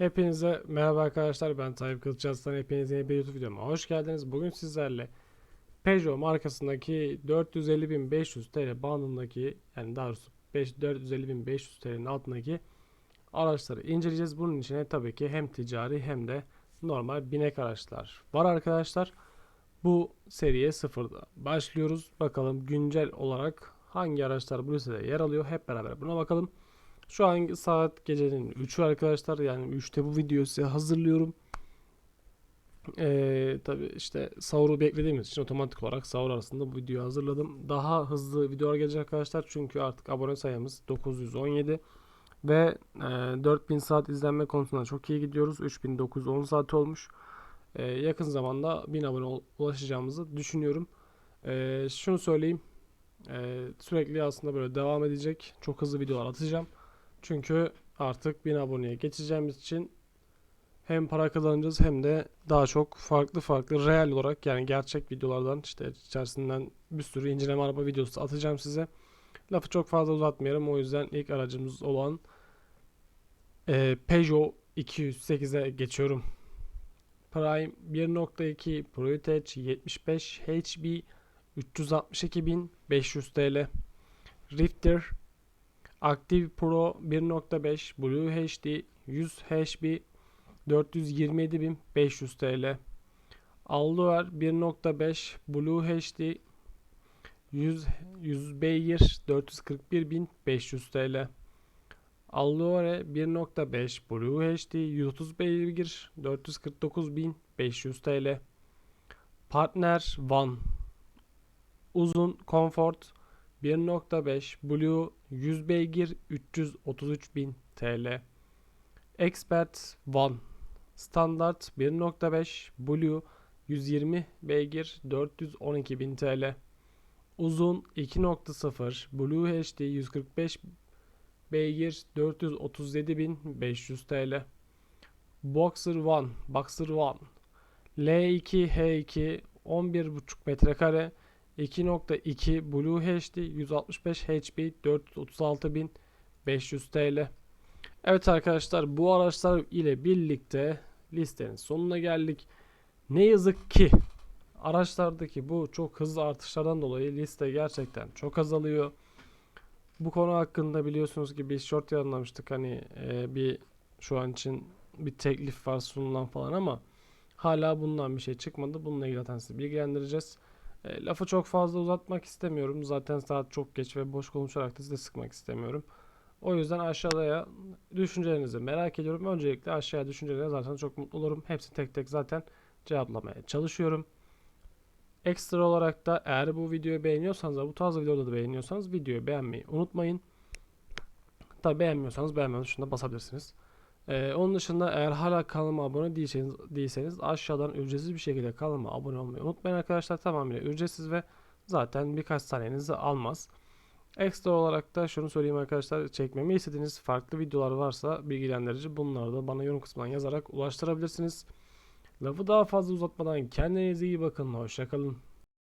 Hepinize merhaba arkadaşlar ben Tayyip Kılıçaslan hepinize yeni bir YouTube videoma hoş geldiniz. Bugün sizlerle Peugeot markasındaki 450.500 TL bandındaki yani daha doğrusu 5 450.500 TL'nin altındaki araçları inceleyeceğiz. Bunun içine tabii ki hem ticari hem de normal binek araçlar var arkadaşlar. Bu seriye sıfırda başlıyoruz. Bakalım güncel olarak hangi araçlar bu listede yer alıyor hep beraber buna bakalım. Şu an saat gecenin 3'ü arkadaşlar. Yani 3'te bu videoyu size hazırlıyorum. Ee, tabii işte sahuru beklediğimiz için otomatik olarak sahur arasında bu videoyu hazırladım. Daha hızlı videolar gelecek arkadaşlar. Çünkü artık abone sayımız 917 ve e, 4000 saat izlenme konusunda çok iyi gidiyoruz. 3910 saat olmuş. Ee, yakın zamanda 1000 abone ulaşacağımızı düşünüyorum. Ee, şunu söyleyeyim. Ee, sürekli aslında böyle devam edecek. Çok hızlı videolar atacağım. Çünkü artık 1000 aboneye geçeceğimiz için hem para kazanacağız hem de daha çok farklı farklı real olarak yani gerçek videolardan işte içerisinden bir sürü inceleme araba videosu atacağım size. Lafı çok fazla uzatmayalım o yüzden ilk aracımız olan e, Peugeot 208'e geçiyorum. Prime 1.2 ProTech 75 HB 362.500 TL. Rifter Active Pro 1.5 Blue HD 100 HB 427.500 TL. Alloer 1.5 Blue HD 100 100 beygir 441.500 TL. Alloer 1.5 Blue HD 130 beygir 449.500 TL. Partner One Uzun Comfort 1.5 Blue 100 beygir 333.000 TL. Expert One Standart 1.5 Blue 120 beygir 412.000 TL. Uzun 2.0 Blue HD 145 beygir 437.500 TL. Boxer One Boxer One L2 H2 11.5 metrekare 2.2 Blue HD 165 HP 436.500 TL. Evet arkadaşlar bu araçlar ile birlikte listenin sonuna geldik. Ne yazık ki araçlardaki bu çok hızlı artışlardan dolayı liste gerçekten çok azalıyor. Bu konu hakkında biliyorsunuz ki biz short yayınlamıştık hani e, bir şu an için bir teklif var sunulan falan ama hala bundan bir şey çıkmadı. Bununla ilgili zaten sizi bilgilendireceğiz. E, lafı çok fazla uzatmak istemiyorum. Zaten saat çok geç ve boş konuşarak da sizi sıkmak istemiyorum. O yüzden aşağıya düşüncelerinizi merak ediyorum. Öncelikle aşağıya düşüncelerinizi zaten çok mutlu olurum. Hepsini tek tek zaten cevaplamaya çalışıyorum. Ekstra olarak da eğer bu videoyu beğeniyorsanız ve bu tarz videoları da beğeniyorsanız videoyu beğenmeyi unutmayın. Tabi beğenmiyorsanız beğenmeyi tuşuna basabilirsiniz. Ee, onun dışında eğer hala kanalıma abone değilseniz, değilseniz aşağıdan ücretsiz bir şekilde kanalıma abone olmayı unutmayın arkadaşlar. Tamamıyla ücretsiz ve zaten birkaç saniyenizi almaz. Ekstra olarak da şunu söyleyeyim arkadaşlar. Çekmemi istediğiniz farklı videolar varsa bilgilendirici bunları da bana yorum kısmından yazarak ulaştırabilirsiniz. Lafı daha fazla uzatmadan kendinize iyi bakın. Hoşçakalın.